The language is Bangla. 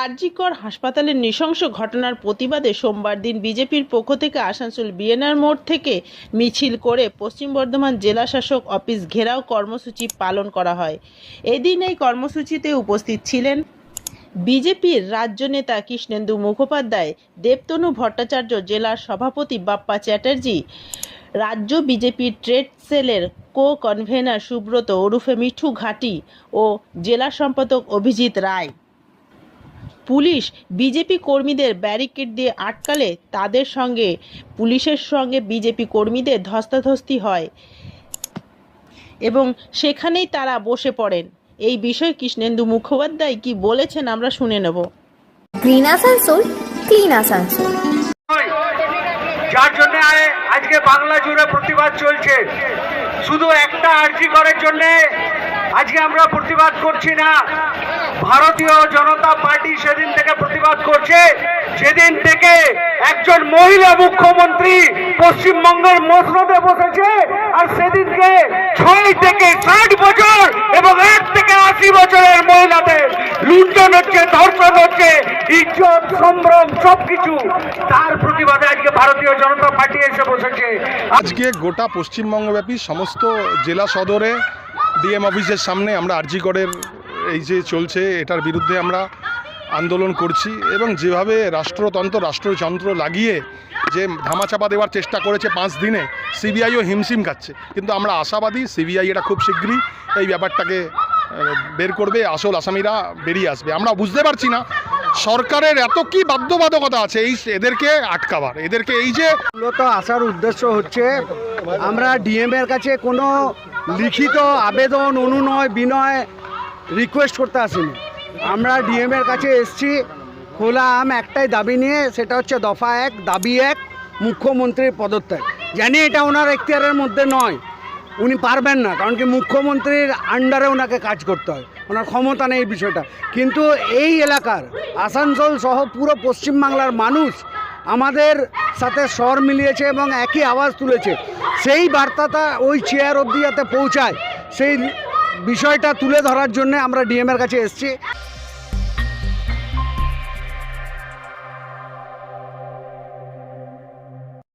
আরজিকর হাসপাতালের নৃশংস ঘটনার প্রতিবাদে সোমবার দিন বিজেপির পক্ষ থেকে আসানসোল বিএনআর মোড় থেকে মিছিল করে পশ্চিম বর্ধমান জেলা শাসক অফিস ঘেরাও কর্মসূচি পালন করা হয়। এদিন এই কর্মসূচিতে উপস্থিত ছিলেন বিজেপির রাজ্য নেতা কৃষ্ণেন্দু মুখোপাধ্যায়, দেবতনু ভট্টাচার্য জেলার সভাপতি বাপ্পা চ্যাটার্জি, রাজ্য বিজেপির ট্রেড সেলের কো কনভেনার সুব্রত ওরুফে মিঠু ঘাটি ও জেলা সম্পাদক অভিজিৎ রায়। পুলিশ বিজেপি কর্মীদের ব্যারিকেড দিয়ে আটকালে তাদের সঙ্গে পুলিশের সঙ্গে বিজেপি কর্মীদের ধস্তাধস্তি হয় এবং সেখানেই তারা বসে পড়েন। এই বিষয়ে কৃষ্ণেন্দু মুখোপাধ্যায় কি বলেছেন আমরা শুনে নেব। Green Asansol clean Asansol. যার জন্য আজকে বাংলা জুড়ে প্রতিবাদ চলছে। শুধু একটা আর্জি করার জন্য আজকে আমরা প্রতিবাদ করছি না। ভারতীয় জনতা পার্টি সেদিন থেকে প্রতিবাদ করছে। সেদিন থেকে একজন মহিলা মুখ্যমন্ত্রী পশ্চিমবঙ্গের মসনদে বসেছে আর সেদিনকে ছয় থেকে ষাট বছর এবং এক থেকে আশি বছরের মহিলাদের লুণ্ঠন হচ্ছে, ধর্ষণ হচ্ছে, ইজ্জত, সম্ভ্রম সবকিছু। তার প্রতিবাদে আজকে ভারতীয় জনতা পার্টি এসে বসেছে। আজকে গোটা পশ্চিমবঙ্গব্যাপী সমস্ত জেলা সদরে ডিএম অফিসের সামনে আমরা আরজিগড়ের এই যে চলছে, এটার বিরুদ্ধে আমরা আন্দোলন করছি এবং যেভাবে রাষ্ট্রতন্ত্র, রাষ্ট্রযন্ত্র লাগিয়ে যে ধামাচাপা দেওয়ার চেষ্টা করেছে পাঁচ দিনে, সিবিআইও হিমশিম খাচ্ছে। কিন্তু আমরা আশাবাদী সিবিআই এটা খুব শীঘ্রই এই ব্যাপারটাকে বের করবে, আসল আসামিরা বেরিয়ে আসবে। আমরা বুঝতে পারছি না, সরকারের এত কি বাধ্যবাধকতা আছে এই এদেরকে আটকাবার, এদেরকে এই যে মূলত আসার উদ্দেশ্য হচ্ছে, আমরা ডিএম এর কাছে কোনো লিখিত আবেদন, অনুনয়, বিনয় রিকোয়েস্ট করতে আসিনি। আমরা ডিএম এর কাছে এসছি, খোলা আম একটাই দাবি নিয়ে, সেটা হচ্ছে দফা এক, দাবি এক, মুখ্যমন্ত্রীর পদত্যাগ। জানি এটা ওনার এখতিয়ারের মধ্যে নয়, উনি পারবেন না, কারণ কি মুখ্যমন্ত্রীর আন্ডারে ওনাকে কাজ করতে হয়, ওনার ক্ষমতা নেই এই বিষয়টা। কিন্তু এই এলাকার আসানসোল সহ পুরো পশ্চিমবাংলার মানুষ আমাদের সাথে স্বর মিলিয়েছে এবং একই আওয়াজ তুলেছে। সেই বার্তাটা ওই চেয়ার অবধি যাতে পৌঁছায়, সেই বিষয়টা তুলে ধরার জন্য আমরা ডিএমের কাছে এসেছি।